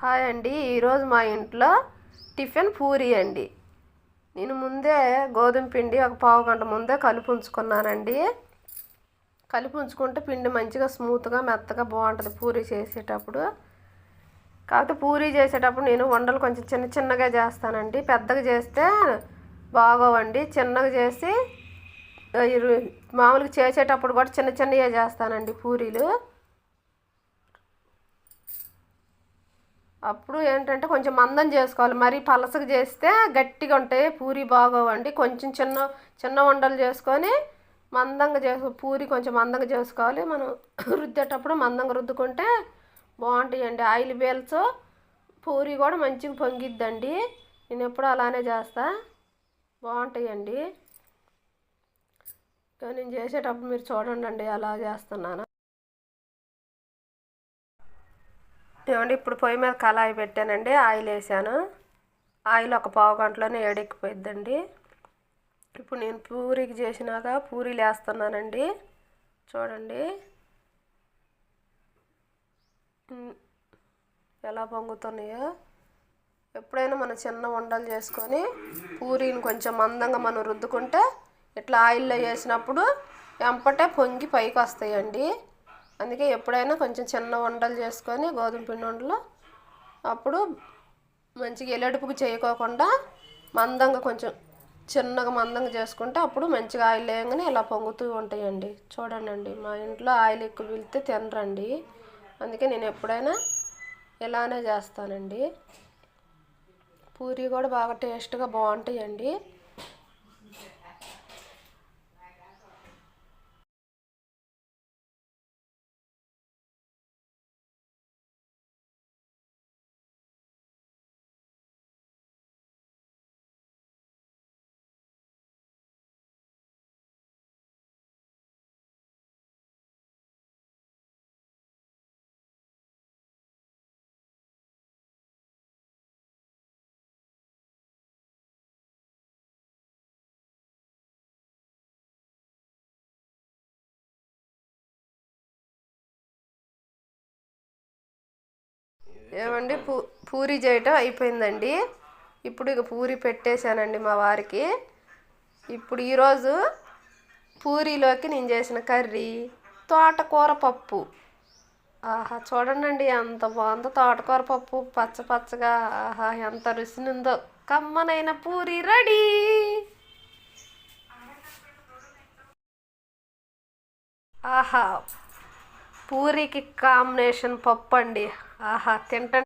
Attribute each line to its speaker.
Speaker 1: Hi అండి. ఈరోజు మా ఇంట్లో టిఫిన్ పూరి అండి. నేను ముందే గోధుమ పిండి ఒక పావు గంట ముందే కలిపి ఉంచుకున్నానండి. కలిపి ఉంచుకుంటే పిండి మంచిగా స్మూత్గా మెత్తగా బాగుంటుంది పూరి చేసేటప్పుడు. కాకపోతే పూరి చేసేటప్పుడు నేను వండలు కొంచెం చిన్న చిన్నగా చేస్తానండి. పెద్దగా చేస్తే బాగోవండి. చిన్నగా చేసి మామూలుగా చేసేటప్పుడు కూడా చిన్న చిన్నగా చేస్తానండి పూరీలు. అప్పుడు ఏంటంటే కొంచెం మందం చేసుకోవాలి. మరీ పలసగా చేస్తే గట్టిగా ఉంటాయి. పూరి బాగోవండి. కొంచెం చిన్న చిన్న వండలు చేసుకొని మందంగా చేసు పూరి కొంచెం మందంగా చేసుకోవాలి. మనం రుద్దేటప్పుడు మందంగా రుద్దుకుంటే బాగుంటాయండి. ఆయిల్ బేల్స్ పూరి కూడా మంచిగా పొంగిద్దండి. నేను ఎప్పుడు అలానే చేస్తా. బాగుంటాయండి. నేను చేసేటప్పుడు మీరు చూడండి అండి అలా చేస్తున్నాను. ఏమండి ఇప్పుడు పొయ్యి మీద కళాయి పెట్టానండి ఆయిల్ వేసాను. ఆయిల్ ఒక పావు గంటలోనే ఏడెక్కిపోయిద్దండి. ఇప్పుడు నేను పూరికి చేసినాక పూరీలు వేస్తున్నానండి చూడండి. ఎలా పొంగుతున్నాయో. ఎప్పుడైనా మనం చిన్న వండలు చేసుకొని పూరీని కొంచెం మందంగా మనం రుద్దుకుంటే ఇట్లా ఆయిల్లో వేసినప్పుడు వెంపటే పొంగి పైకి వస్తాయండి. అందుకే ఎప్పుడైనా కొంచెం చిన్న వంటలు చేసుకొని గోధుమ పిండి వంటలు అప్పుడు మంచిగా ఎలడుపుకు చేయకోకుండా మందంగా కొంచెం చిన్నగా మందంగా చేసుకుంటే అప్పుడు మంచిగా ఆయిల్ వేయగానే ఇలా పొంగుతూ ఉంటాయండి. చూడండి మా ఇంట్లో ఆయిల్ ఎక్కువ పిలితే తినరండి. అందుకే నేను ఎప్పుడైనా ఇలానే చేస్తానండి. పూరి కూడా బాగా టేస్ట్గా బాగుంటాయండి. ఏమండి? పూ పూరి చేయటం అయిపోయిందండి. ఇప్పుడు ఇక పూరి పెట్టేశానండి మా వారికి. ఇప్పుడు ఈరోజు పూరీలోకి నేను చేసిన కర్రీ తోటకూర పప్పు. ఆహా చూడండి ఎంత బాగుందో తోటకూర పప్పు. పచ్చ పచ్చగా ఆహా ఎంత రుచినుందో. కమ్మనైన పూరి రెడీ! ఆహా పూరికి కాంబినేషన్ పప్పు అండి ఆహా తింటే